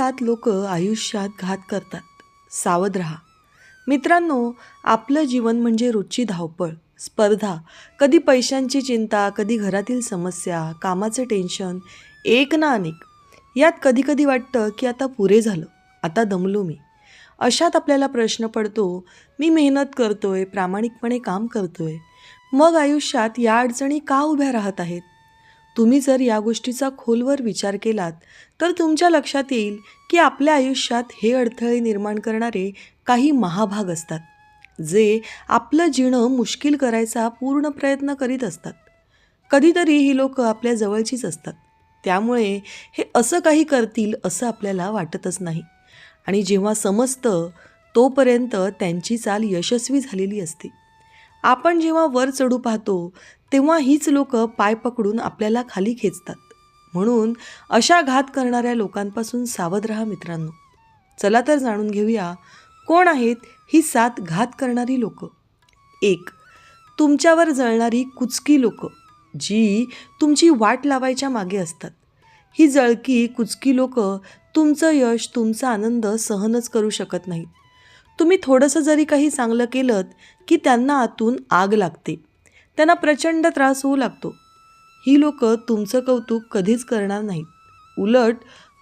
सात लोक आयुष्यात घात करतात. सावध राहा. मित्रांनो आपलं जीवन म्हणजे रोजची धावपळ स्पर्धा. कधी पैशांची चिंता कधी घरातील समस्या कामाचं टेन्शन एक ना अनेक. यात कधीकधी वाटतं की आता पुरे झालं आता दमलो मी. अशात आपल्याला प्रश्न पडतो मी मेहनत करतोय प्रामाणिकपणे काम करतोय. मग आयुष्यात या अडचणी का उभ्या राहत आहेत? तुम्ही जर या गोष्टीचा खोलवर विचार केलात तर तुमच्या लक्षात येईल की आपल्या आयुष्यात हे अडथळे निर्माण करणारे काही महाभाग असतात जे आपलं जिणं मुश्किल करायचा पूर्ण प्रयत्न करीत असतात. कधीतरी ही लोक आपल्या जवळचीच असतात. त्यामुळे हे असं काही करतील असं आपल्याला वाटतच नाही. आणि जेव्हा समजतं तोपर्यंत त्यांची चाल यशस्वी झालेली असते. आपण जेव्हा वर चढू पाहतो तेव्हा हीच लोक पाय पकडून आपल्याला खाली खेचतात. म्हणून अशा घात करणाऱ्या लोकांपासून सावध राहा मित्रांनो. चला तर जाणून घेऊया कोण आहेत ही सात घात करणारी लोक? एक तुमच्यावर जळणारी कुचकी लोक जी तुमची वाट लावायच्या मागे असतात. ही जळकी कुचकी लोक तुमचं यश तुमचा आनंद सहनच करू शकत नाहीत. तुम्ही थोडंसं जरी काही चांगलं केलं की त्यांना आतून आग लागते. त्यांना प्रचंड त्रास होऊ लागतो. ही लोक तुमचं कौतुक कधीच करणार नाहीत. उलट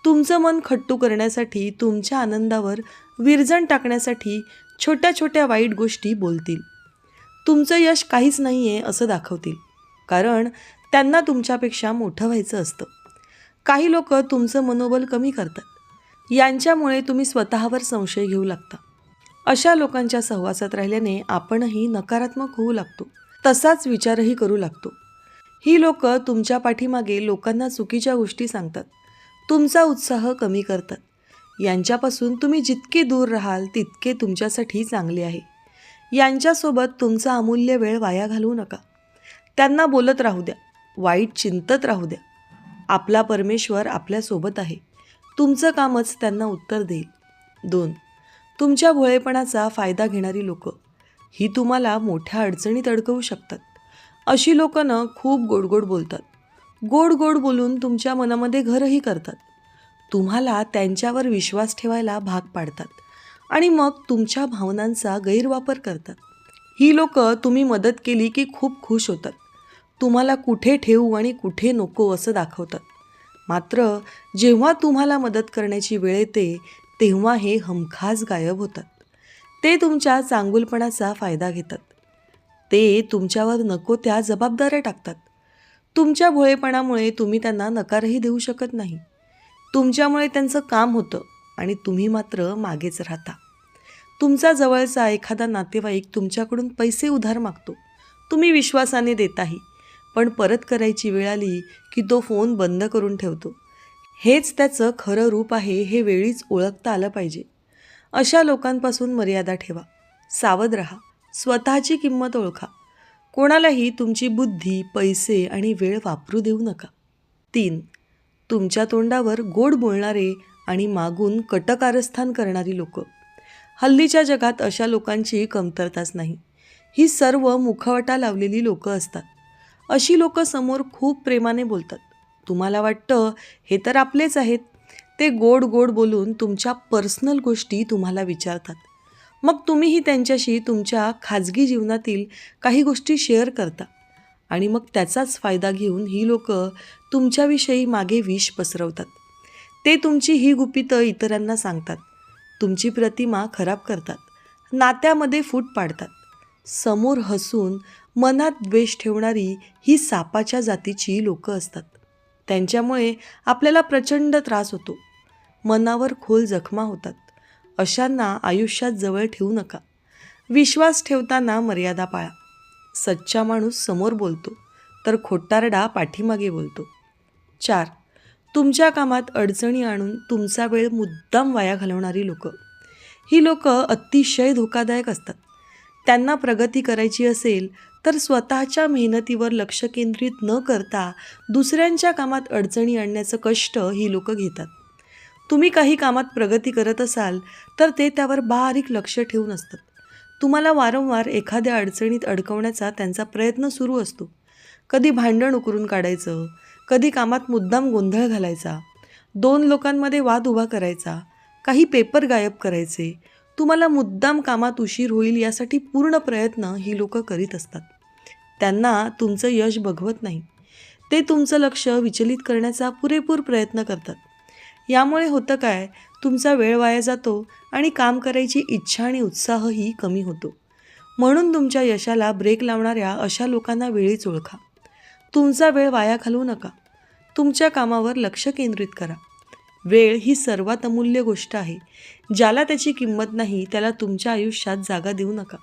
तुमचं मन खट्टू करण्यासाठी तुमच्या आनंदावर विरजण टाकण्यासाठी छोट्या छोट्या वाईट गोष्टी बोलतील. तुमचं यश काहीच नाही आहे असं दाखवतील. कारण त्यांना तुमच्यापेक्षा मोठं व्हायचं असतं. काही लोक तुमचं मनोबल कमी करतात. यांच्यामुळे तुम्ही स्वतःवर संशय घेऊ लागता. अशा लोकांच्या सहवासात राहिल्याने आपणही नकारात्मक होऊ लागतो. तसाच विचारही करू लागतो. ही लोक तुमच्या पाठीमागे लोकांना चुकीच्या गोष्टी सांगतात. तुमचा उत्साह कमी करतात. यांच्यापासून तुम्ही जितके दूर राहाल तितके तुमच्यासाठी चांगले आहे. यांच्यासोबत तुमचा अमूल्य वेळ वाया घालवू नका. त्यांना बोलत राहू द्या. वाईट चिंतत राहू द्या. आपला परमेश्वर आपल्यासोबत आहे. तुमचं कामच त्यांना उत्तर देईल. दोन तुमच्या भोळेपणाचा फायदा घेणारी लोक. ही तुम्हाला मोठ्या अडचणीत अडकवू शकतात. अशी लोकं ना खूप गोडगोड बोलतात. गोड गोड बोलून तुमच्या मनामध्ये घरही करतात. तुम्हाला त्यांच्यावर विश्वास ठेवायला भाग पाडतात. आणि मग तुमच्या भावनांचा गैरवापर करतात. ही लोक तुम्ही मदत केली की खूप खुश होतात. तुम्हाला कुठे ठेवू आणि कुठे नको असं दाखवतात. मात्र जेव्हा तुम्हाला मदत करण्याची वेळ येते तेव्हा हे हमखास गायब होतात. ते तुमच्या चांगुलपणाचा फायदा घेतात. ते तुमच्यावर नको त्या जबाबदाऱ्या टाकतात. तुमच्या भोळेपणामुळे तुम्ही त्यांना नकारही देऊ शकत नाही. तुमच्यामुळे त्यांचं काम होतं आणि तुम्ही मात्र मागेच राहता. तुमचा जवळचा एखादा नातेवाईक तुमच्याकडून पैसे उधार मागतो. तुम्ही विश्वासाने देताही पण परत करायची वेळ आली की तो फोन बंद करून ठेवतो. हेच त्याचं खरं रूप आहे हे वेळीच ओळखता आलं पाहिजे. अशा लोकांपासून मर्यादा ठेवा. सावध राहा. स्वतःची किंमत ओळखा. कोणालाही तुमची बुद्धी पैसे आणि वेळ वापरू देऊ नका. तीन तुमच्या तोंडावर गोड बोलणारे आणि मागून कटकारस्थान करणारी लोक. हल्लीच्या जगात अशा लोकांची कमतरताच नाही. ही सर्व मुखवटा लावलेली लोकं असतात. अशी लोकं समोर खूप प्रेमाने बोलतात. तुम्हाला वाटतं? हे तर आपलेच आहेत. ते गोड गोड बोलून तुमच्या पर्सनल गोष्टी तुम्हाला विचारतात. मग तुम्हीही त्यांच्याशी तुमच्या खाजगी जीवनातील काही गोष्टी शेअर करता. आणि मग त्याचाच फायदा घेऊन ही लोक तुमच्याविषयी मागे विष पसरवतात. ते तुमची ही गुपितं इतरांना सांगतात. तुमची प्रतिमा खराब करतात. नात्यामध्ये फूट पाडतात. समोर हसून मनात द्वेष ठेवणारी ही सापाच्या जातीची लोकं असतात. त्यांच्यामुळे आपल्याला प्रचंड त्रास होतो. मनावर खोल जखमा होतात. अशांना आयुष्यात जवळ ठेवू नका. विश्वास ठेवताना मर्यादा पाळा. सच्चा माणूस समोर बोलतो तर खोटारडा पाठीमागे बोलतो. चार तुमच्या कामात अडचणी आणून तुमचा वेळ मुद्दाम वाया घालवणारी लोकं. ही लोकं अतिशय धोकादायक असतात. त्यांना प्रगती करायची असेल तर स्वतःच्या मेहनतीवर लक्ष केंद्रित न करता दुसऱ्यांच्या कामात अडचणी आणण्याचं कष्ट ही लोकं घेतात. तुम्ही काही कामात प्रगती करत असाल तर ते त्यावर बारीक लक्ष ठेवून असतात. तुम्हाला वारंवार एखाद्या अडचणीत अडकवण्याचा त्यांचा प्रयत्न सुरू असतो. कधी भांडण उकरून काढायचं कधी कामात मुद्दाम गोंधळ घालायचा दोन लोकांमध्ये वाद उभा करायचा काही पेपर गायब करायचे तुम्हाला मुद्दाम कामात उशीर होईल यासाठी पूर्ण प्रयत्न ही लोकं करीत असतात. त्यांना तुमचं यश बघवत नाही. ते तुमचं लक्ष विचलित करण्याचा पुरेपूर प्रयत्न करतात. यामुळे होतं काय? तुमचा वेळ वाया जातो आणि काम करायची इच्छा आणि उत्साहही कमी होतो. म्हणून तुमच्या यशाला ब्रेक लावणाऱ्या अशा लोकांना वेळीच ओळखा. तुमचा वेळ वाया घालवू नका. तुमच्या कामावर लक्ष केंद्रित करा. वेळ ही सर्वात अमूल्य गोष्ट आहे. ज्याला त्याची किंमत नाही त्याला तुमच्या आयुष्यात जागा देऊ नका.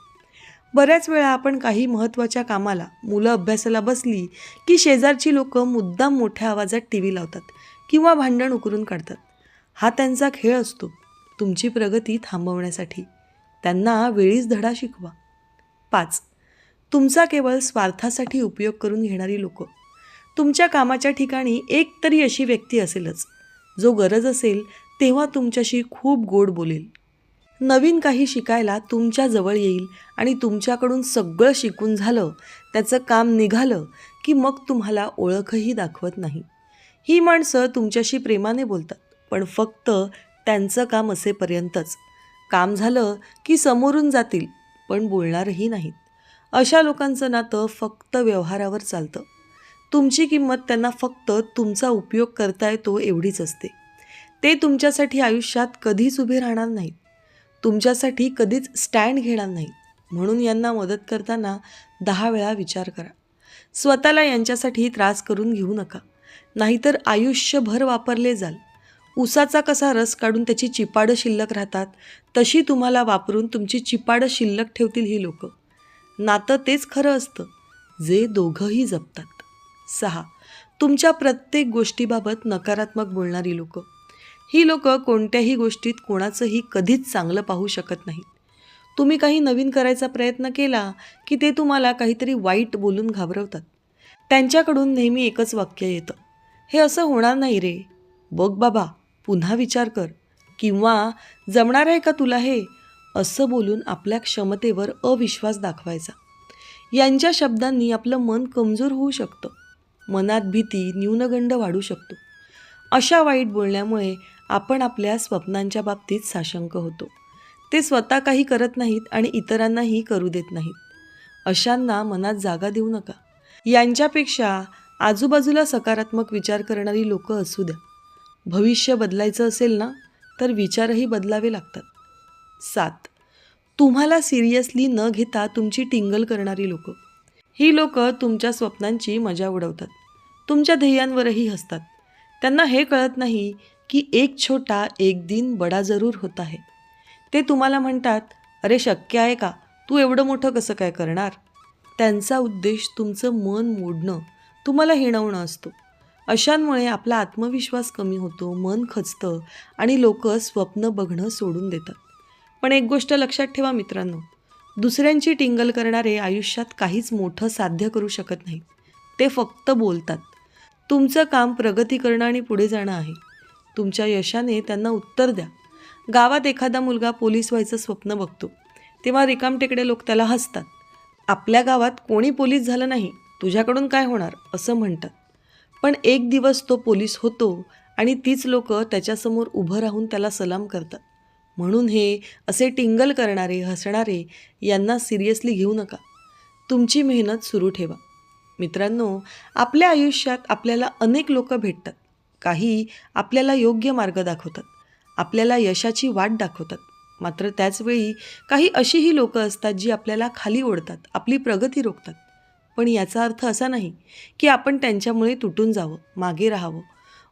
बऱ्याच वेळा आपण काही महत्त्वाच्या कामाला मुलं अभ्यासाला बसली की शेजारची लोकं मुद्दाम मोठ्या आवाजात टी व्ही लावतात किंवा भांडण उकरून काढतात. हा त्यांचा खेळ असतो तुमची प्रगती थांबवण्यासाठी. त्यांना वेळीच धडा शिकवा. पाच. तुमचा केवळ स्वार्थासाठी उपयोग करून घेणारी लोकं. तुमच्या कामाच्या ठिकाणी एक तरी अशी व्यक्ती असेलच. जो गरज असेल तेव्हा तुमच्याशी खूप गोड बोलेल. नवीन काही शिकायला तुमच्याजवळ येईल आणि तुमच्याकडून सगळं शिकून झालं त्याचं काम निघालं की मग तुम्हाला ओळखही दाखवत नाही. ही माणसं तुमच्याशी प्रेमाने बोलतात पण फक्त त्यांचं काम असेपर्यंतच. काम झालं की समोरून जातील पण बोलणारही नाहीत. अशा लोकांचं नातं फक्त व्यवहारावर चालतं. तुमची किंमत त्यांना फक्त तुमचा उपयोग करता येतो एवढीच असते. ते तुमच्यासाठी आयुष्यात कधीच उभे राहणार नाहीत. तुमच्यासाठी कधीच स्टँड घेणार नाहीत. म्हणून यांना मदत करताना दहा वेळा विचार करा. स्वतःला यांच्यासाठी त्रास करून घेऊ नका. नाहीतर आयुष्यभर वापरले जाल. उसाचा कसा रस काढून त्याची चिपाडं शिल्लक राहतात तशी तुम्हाला वापरून तुमची चिपाडं शिल्लक ठेवतील ही लोकं. नातं तेच खरं असतं जे दोघंही जपतात. सहा. तुमच्या प्रत्येक गोष्टीबाबत नकारात्मक बोलणारी लोकं. ही लोकं कोणत्याही गोष्टीत कोणाचंही कधीच चांगलं पाहू शकत नाहीत. तुम्ही काही नवीन करायचा प्रयत्न केला की ते तुम्हाला काहीतरी वाईट बोलून घाबरवतात. त्यांच्याकडून नेहमी एकच वाक्य येतं. हे असं होणार नाही रे. बघ बाबा पुन्हा विचार कर. किंवा जमणार आहे का तुला हे? असं बोलून आपल्या क्षमतेवर अविश्वास दाखवायचा. यांच्या शब्दांनी आपलं मन कमजोर होऊ शकतं. मनात भीती न्यूनगंड वाढू शकतो. अशा वाईट बोलण्यामुळे आपण आपल्या स्वप्नांच्या बाबतीत साशंक होतो. ते स्वतः काही करत नाहीत आणि इतरांनाही करू देत नाहीत. अशांना मनात जागा देऊ नका. यांच्यापेक्षा आजूबाजूला सकारात्मक विचार करणारी लोक असू द्या. भविष्य बदलायचं असेल ना तर विचारही बदलावे लागतात. सात. तुम्हाला सिरियसली न घेता तुमची टिंगल करणारी लोकं. ही लोकं तुमच्या स्वप्नांची मजा उडवतात. तुमच्या ध्येयांवरही हसतात. त्यांना हे कळत नाही की एक छोटा एक दिन बडा जरूर होत आहे. ते तुम्हाला म्हणतात अरे शक्य आहे का? तू एवढं मोठं कसं काय करणार? त्यांचा उद्देश तुमचं मन मोडणं तुम्हाला हिणवणं असतो. अशांमुळे आपला आत्मविश्वास कमी होतो मन खचतं आणि लोक स्वप्न बघणं सोडून देतात. पण एक गोष्ट लक्षात ठेवा मित्रांनो दुसऱ्यांची टिंगल करणारे आयुष्यात काहीच मोठं साध्य करू शकत नाहीत ते फक्त बोलतात. तुमचं काम प्रगती करणं आणि पुढे जाणं आहे. तुमच्या यशाने त्यांना उत्तर द्या. गावात एखादा मुलगा पोलीस व्हायचं स्वप्न बघतो. तेव्हा रिकामटेकडे लोक त्याला हसतात. आपल्या गावात कोणी पोलीस झालं नाही? तुझ्याकडून काय होणार? असं म्हणतात. पण एक दिवस तो पोलीस होतो आणि तीच लोक त्याच्यासमोर उभं राहून त्याला सलाम करतात. म्हणून हे असे टिंगल करणारे हसणारे यांना सिरियसली घेऊ नका. तुमची मेहनत सुरू ठेवा. मित्रांनो आपल्या आयुष्यात आपल्याला अनेक लोक भेटतात. काही आपल्याला योग्य मार्ग दाखवतात. आपल्याला यशाची वाट दाखवतात. मात्र त्याचवेळी काही अशीही लोकं असतात जी आपल्याला खाली ओढतात आपली प्रगती रोखतात. पण याचा अर्थ असा नाही की आपण त्यांच्यामुळे तुटून जावं मागे राहावं.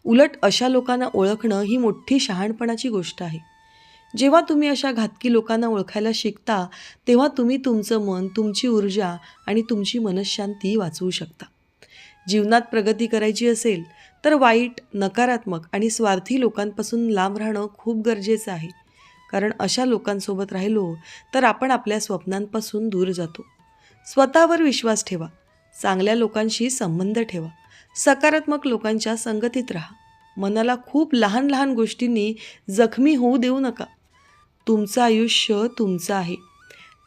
उलट अशा लोकांना ओळखणं ही मोठी शहाणपणाची गोष्ट आहे. जेव्हा तुम्ही अशा घातकी लोकांना ओळखायला शिकता तेव्हा तुम्ही तुमचं मन तुमची ऊर्जा आणि तुमची मनशांती वाचवू शकता. जीवनात प्रगती करायची असेल तर वाईट नकारात्मक आणि स्वार्थी लोकांपासून लांब राहणं खूप गरजेचं आहे. कारण अशा लोकांसोबत राहिलो तर आपण आपल्या स्वप्नांपासून दूर जातो. स्वतःवर विश्वास ठेवा. चांगल्या लोकांशी संबंध ठेवा. सकारात्मक लोकांच्या संगतीत राहा. मनाला खूप लहान लहान गोष्टींनी जखमी होऊ देऊ नका. तुमचं आयुष्य तुमचं आहे.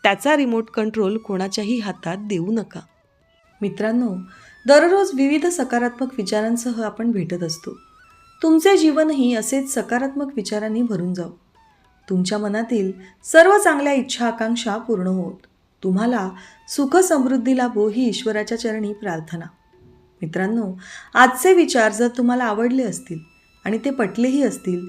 त्याचा रिमोट कंट्रोल कोणाच्याही हातात देऊ नका. मित्रांनो दररोज विविध सकारात्मक विचारांसह आपण भेटत असतो. तुमचे जीवनही असेच सकारात्मक विचारांनी भरून जाऊ तुमच्या मनातील सर्व चांगल्या इच्छा आकांक्षा पूर्ण होत. तुम्हाला सुख समृद्धी लाभो ही ईश्वराच्या चरणी प्रार्थना. मित्रांनो आजचे विचार जर तुम्हाला आवडले असतील आणि ते पटलेही असतील